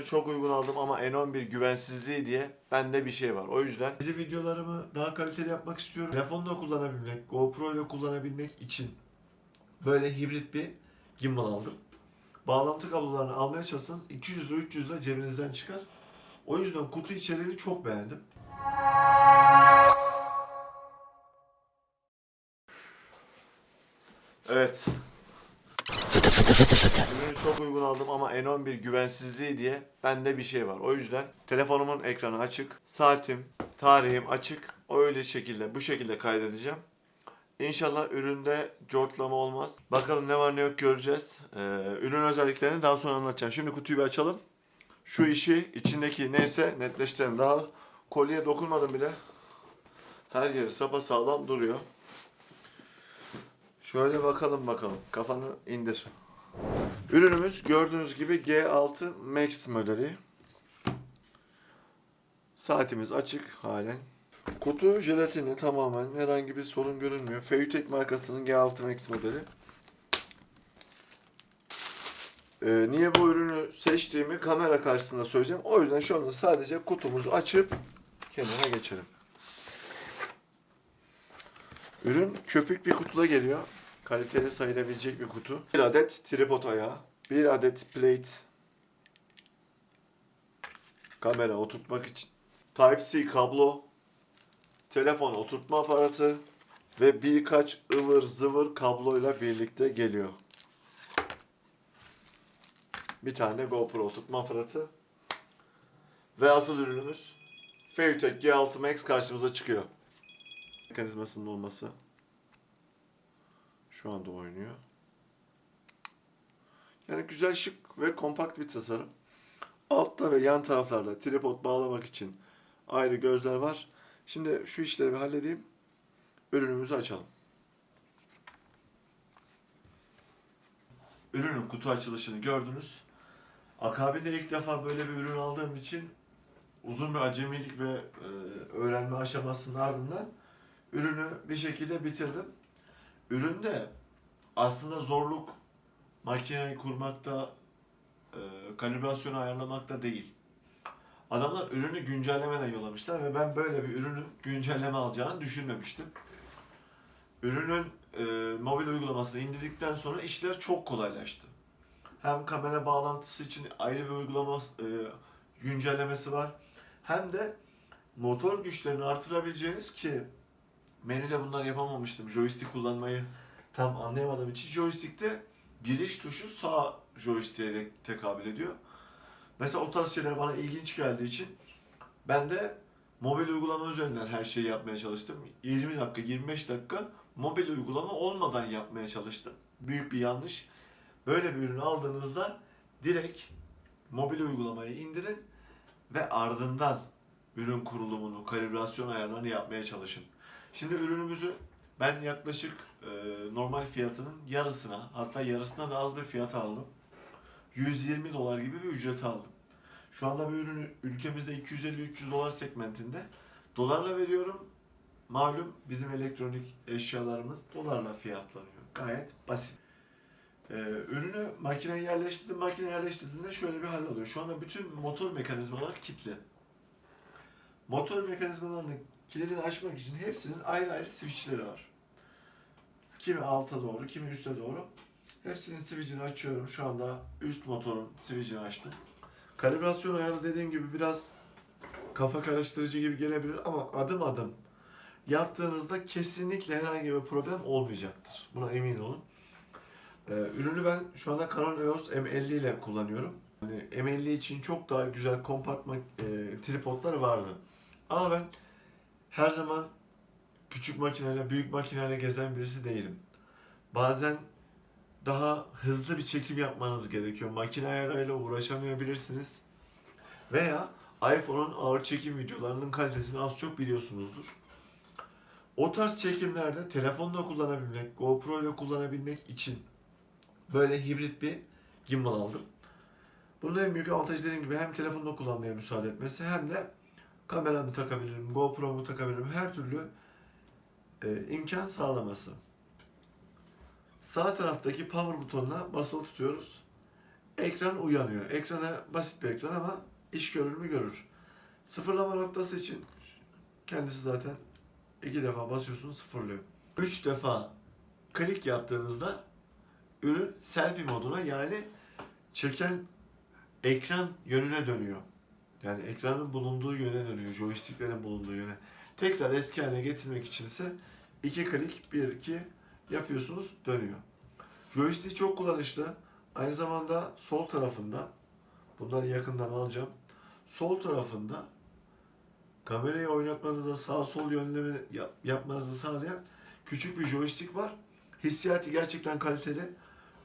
ürünü çok uygun aldım ama N11 güvensizliği diye bende bir şey var. O yüzden dizi videolarımı daha kaliteli yapmak istiyorum. Telefonla kullanabilmek, GoPro ile kullanabilmek için böyle hibrit bir gimbal aldım. Bağlantı kablolarını almaya çalışsanız 200 lira 300 lira cebinizden çıkar. O yüzden kutu içeriğini çok beğendim. Evet. Ürünü çok uygun aldım ama N11 güvensizliği diye bende bir şey var. O yüzden telefonumun ekranı açık, saatim, tarihim açık. Öyle şekilde, bu şekilde kaydedeceğim. İnşallah üründe cortlama olmaz. Bakalım ne var ne yok göreceğiz. Ee, ürün özelliklerini daha sonra anlatacağım. Şimdi kutuyu bir açalım. Şu işi içindeki neyse netleştirelim. Daha kolye dokunmadım bile. Her yeri sapa sağlam duruyor. Şöyle bakalım bakalım. Kafanı indir. Ürünümüz gördüğünüz gibi G6 Max modeli. Saatimiz açık halen. Kutu jelatini tamamen herhangi bir sorun görünmüyor. Feyutek markasının G6 Max modeli. Ee, niye bu ürünü seçtiğimi kamera karşısında söyleyeceğim. O yüzden şu anda sadece kutumuzu açıp kenara geçelim. Ürün köpük bir kutuda geliyor. Kaliteli sayılabilecek bir kutu. Bir adet tripod ayağı. Bir adet plate. Kamera oturtmak için. Type-C kablo. Telefon oturtma aparatı. Ve birkaç ıvır zıvır kabloyla birlikte geliyor. Bir tane GoPro oturtma aparatı. Ve asıl ürünümüz Feyutek G6 Max karşımıza çıkıyor. Mekanizmasının olması. Şu anda oynuyor. Yani güzel şık ve kompakt bir tasarım. Altta ve yan taraflarda tripod bağlamak için ayrı gözler var. Şimdi şu işleri bir halledeyim. Ürünümüzü açalım. Ürünün kutu açılışını gördünüz. Akabinde ilk defa böyle bir ürün aldığım için uzun bir acemilik ve e, öğrenme aşamasının ardından ürünü bir şekilde bitirdim. Üründe aslında zorluk makineyi kurmakta, e, kalibrasyonu ayarlamakta değil. Adamlar ürünü güncellemeden yollamışlar ve ben böyle bir ürünün güncelleme alacağını düşünmemiştim. Ürünün e, mobil uygulamasını indirdikten sonra işler çok kolaylaştı. Hem kamera bağlantısı için ayrı bir uygulama e, güncellemesi var. Hem de motor güçlerini artırabileceğiniz ki menüde bunlar yapamamıştım. Joystick kullanmayı tam anlayamadığım için joystick'te giriş tuşu sağ joystick'e tekabül ediyor. Mesela o tarz şeyler bana ilginç geldiği için ben de mobil uygulama üzerinden her şeyi yapmaya çalıştım. 20 dakika, 25 dakika mobil uygulama olmadan yapmaya çalıştım. Büyük bir yanlış. Böyle bir ürün aldığınızda direkt mobil uygulamayı indirin ve ardından ürün kurulumunu, kalibrasyon ayarlarını yapmaya çalışın. Şimdi ürünümüzü ben yaklaşık e, normal fiyatının yarısına hatta yarısına da az bir fiyata aldım. 120 dolar gibi bir ücret aldım. Şu anda bu ürünü ülkemizde 250-300 dolar segmentinde dolarla veriyorum. Malum bizim elektronik eşyalarımız dolarla fiyatlanıyor. Gayet basit. Ee, ürünü makineye yerleştirdim. Makine yerleştirdiğinde şöyle bir hal oluyor. Şu anda bütün motor mekanizmalar kilitli. Motor mekanizmalarının kilidini açmak için hepsinin ayrı ayrı switchleri var. Kimi alta doğru, kimi üste doğru. Hepsinin switchini açıyorum. Şu anda üst motorun switchini açtım. Kalibrasyon ayarı dediğim gibi biraz kafa karıştırıcı gibi gelebilir ama adım adım yaptığınızda kesinlikle herhangi bir problem olmayacaktır. Buna emin olun. Ee, ürünü ben şu anda Canon EOS M50 ile kullanıyorum. Yani M50 için çok daha güzel kompakt mak- e, tripodlar vardı. Ama ben her zaman küçük makineyle, büyük makineyle gezen birisi değilim. Bazen daha hızlı bir çekim yapmanız gerekiyor. Makine ayarıyla uğraşamayabilirsiniz. Veya iPhone'un ağır çekim videolarının kalitesini az çok biliyorsunuzdur. O tarz çekimlerde telefonla kullanabilmek, GoPro ile kullanabilmek için böyle hibrit bir gimbal aldım. Bunun en büyük avantajı dediğim gibi hem telefonla kullanmaya müsaade etmesi hem de kameramı takabilirim, GoPro'mu takabilirim. Her türlü e, imkan sağlaması. Sağ taraftaki power butonuna basılı tutuyoruz. ekran uyanıyor. Ekrana basit bir ekran ama iş görür mü görür. Sıfırlama noktası için kendisi zaten iki defa basıyorsunuz sıfırlıyor. Üç defa klik yaptığınızda ürün selfie moduna yani çeken ekran yönüne dönüyor. Yani ekranın bulunduğu yöne dönüyor. Joysticklerin bulunduğu yöne. Tekrar eski haline getirmek için ise iki klik, bir iki yapıyorsunuz dönüyor. Joystick çok kullanışlı. Aynı zamanda sol tarafında bunları yakından alacağım. Sol tarafında kamerayı oynatmanıza sağ sol yönleme yap- yapmanızı sağlayan küçük bir joystick var. Hissiyatı gerçekten kaliteli.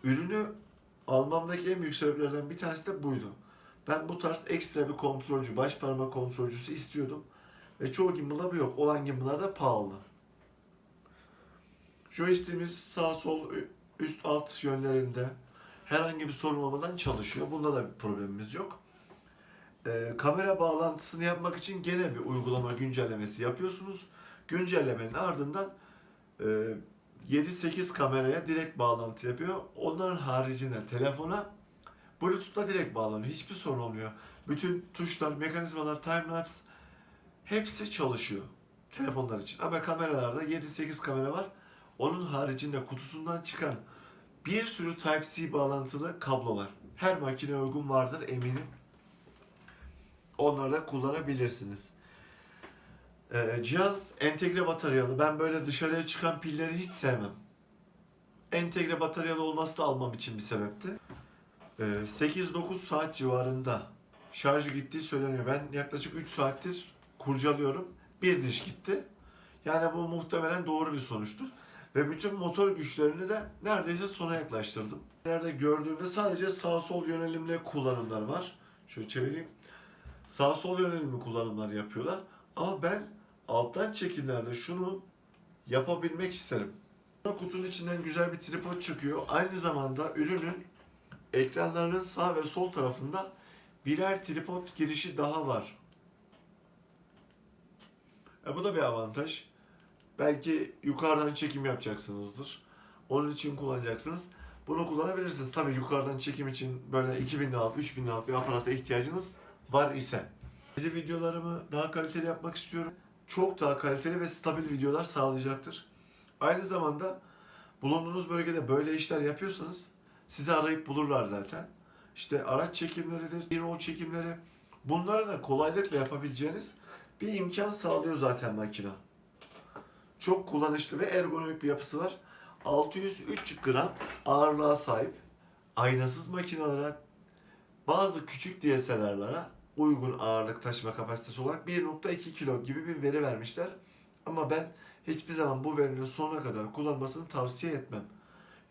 Ürünü almamdaki en büyük sebeplerden bir tanesi de buydu. Ben bu tarz ekstra bir kontrolcü, baş parmak kontrolcüsü istiyordum. Ve çoğu gimbal'da bu yok. Olan gimbal'lar da pahalı. Joystick'imiz sağ sol üst alt yönlerinde herhangi bir sorun olmadan çalışıyor. Bunda da bir problemimiz yok. Ee, kamera bağlantısını yapmak için gene bir uygulama güncellemesi yapıyorsunuz. Güncellemenin ardından e, 7-8 kameraya direkt bağlantı yapıyor. Onların haricinde telefona Bluetooth'la direkt bağlanıyor. Hiçbir sorun olmuyor. Bütün tuşlar, mekanizmalar, timelapse hepsi çalışıyor telefonlar için. Ama kameralarda 7-8 kamera var. Onun haricinde kutusundan çıkan bir sürü Type-C bağlantılı kablo var. Her makineye uygun vardır eminim. Onları da kullanabilirsiniz. Ee, cihaz entegre bataryalı. Ben böyle dışarıya çıkan pilleri hiç sevmem. Entegre bataryalı olması da almam için bir sebepti. Ee, 8-9 saat civarında şarjı gittiği söyleniyor. Ben yaklaşık 3 saattir kurcalıyorum. Bir diş gitti. Yani bu muhtemelen doğru bir sonuçtur. Ve bütün motor güçlerini de neredeyse sona yaklaştırdım. Nerede gördüğümde sadece sağ sol yönelimli kullanımlar var. Şöyle çevireyim. Sağ sol yönelimli kullanımlar yapıyorlar. Ama ben alttan çekimlerde şunu yapabilmek isterim. Kutunun içinden güzel bir tripod çıkıyor. Aynı zamanda ürünün ekranlarının sağ ve sol tarafında birer tripod girişi daha var. E bu da bir avantaj. Belki yukarıdan çekim yapacaksınızdır. Onun için kullanacaksınız. Bunu kullanabilirsiniz. Tabii yukarıdan çekim için böyle 2000 liralık, 3000 liralık bir aparata ihtiyacınız var ise. Dizi videolarımı daha kaliteli yapmak istiyorum. Çok daha kaliteli ve stabil videolar sağlayacaktır. Aynı zamanda bulunduğunuz bölgede böyle işler yapıyorsanız sizi arayıp bulurlar zaten. İşte araç çekimleridir, bir çekimleri. Bunları da kolaylıkla yapabileceğiniz bir imkan sağlıyor zaten makine. Çok kullanışlı ve ergonomik bir yapısı var. 603 gram ağırlığa sahip aynasız makinelere bazı küçük DSLR'lara uygun ağırlık taşıma kapasitesi olarak 1.2 kilo gibi bir veri vermişler. Ama ben hiçbir zaman bu verinin sonuna kadar kullanmasını tavsiye etmem.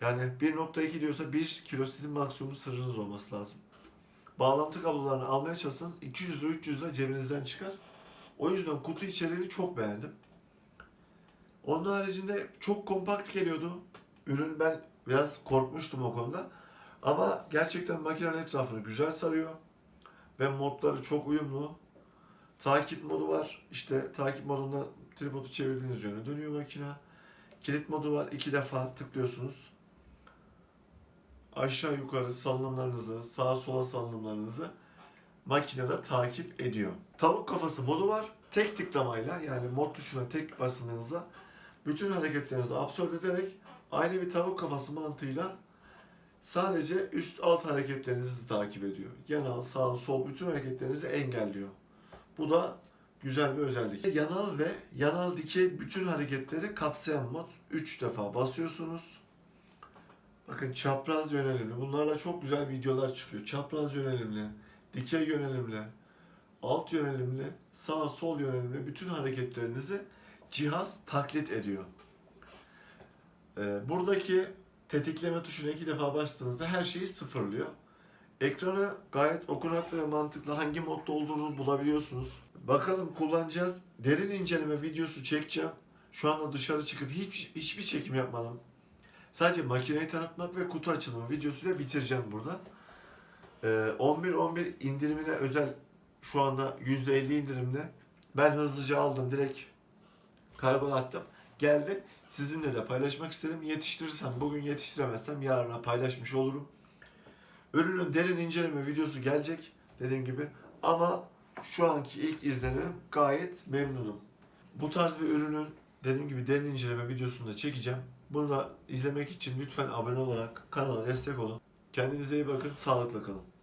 Yani 1.2 diyorsa 1 kilo sizin maksimum sırrınız olması lazım. Bağlantı kablolarını almaya çalışsanız 200 lira 300 lira cebinizden çıkar. O yüzden kutu içeriğini çok beğendim. Onun haricinde çok kompakt geliyordu. Ürün ben biraz korkmuştum o konuda. Ama gerçekten makinenin etrafını güzel sarıyor. Ve modları çok uyumlu. Takip modu var. İşte takip modunda tripodu çevirdiğiniz yöne dönüyor makine. Kilit modu var. iki defa tıklıyorsunuz. Aşağı yukarı salınımlarınızı, sağa sola salınımlarınızı makinede takip ediyor. Tavuk kafası modu var. Tek tıklamayla yani mod tuşuna tek basmanızla bütün hareketlerinizi absorbe ederek aynı bir tavuk kafası mantığıyla sadece üst alt hareketlerinizi takip ediyor. Yanal, sağ, sol bütün hareketlerinizi engelliyor. Bu da güzel bir özellik. Yanal ve yanal dikey bütün hareketleri kapsayan mod 3 defa basıyorsunuz. Bakın çapraz yönelimli. Bunlarla çok güzel videolar çıkıyor. Çapraz yönelimli, dikey yönelimli, alt yönelimli, sağ sol yönelimli bütün hareketlerinizi cihaz taklit ediyor. Ee, buradaki tetikleme tuşuna iki defa bastığınızda her şeyi sıfırlıyor. Ekranı gayet okunaklı ve mantıklı hangi modda olduğunu bulabiliyorsunuz. Bakalım kullanacağız. Derin inceleme videosu çekeceğim. Şu anda dışarı çıkıp hiç, hiçbir çekim yapmadım. Sadece makineyi tanıtmak ve kutu açılımı videosuyla bitireceğim burada. Ee, 11-11 indirimine özel şu anda %50 indirimle ben hızlıca aldım direkt kargo attım. Geldi. Sizinle de paylaşmak istedim. Yetiştirirsem bugün yetiştiremezsem yarına paylaşmış olurum. Ürünün derin inceleme videosu gelecek dediğim gibi ama şu anki ilk izlenim gayet memnunum. Bu tarz bir ürünün dediğim gibi derin inceleme videosunu da çekeceğim. Bunu da izlemek için lütfen abone olarak kanala destek olun. Kendinize iyi bakın, sağlıkla kalın.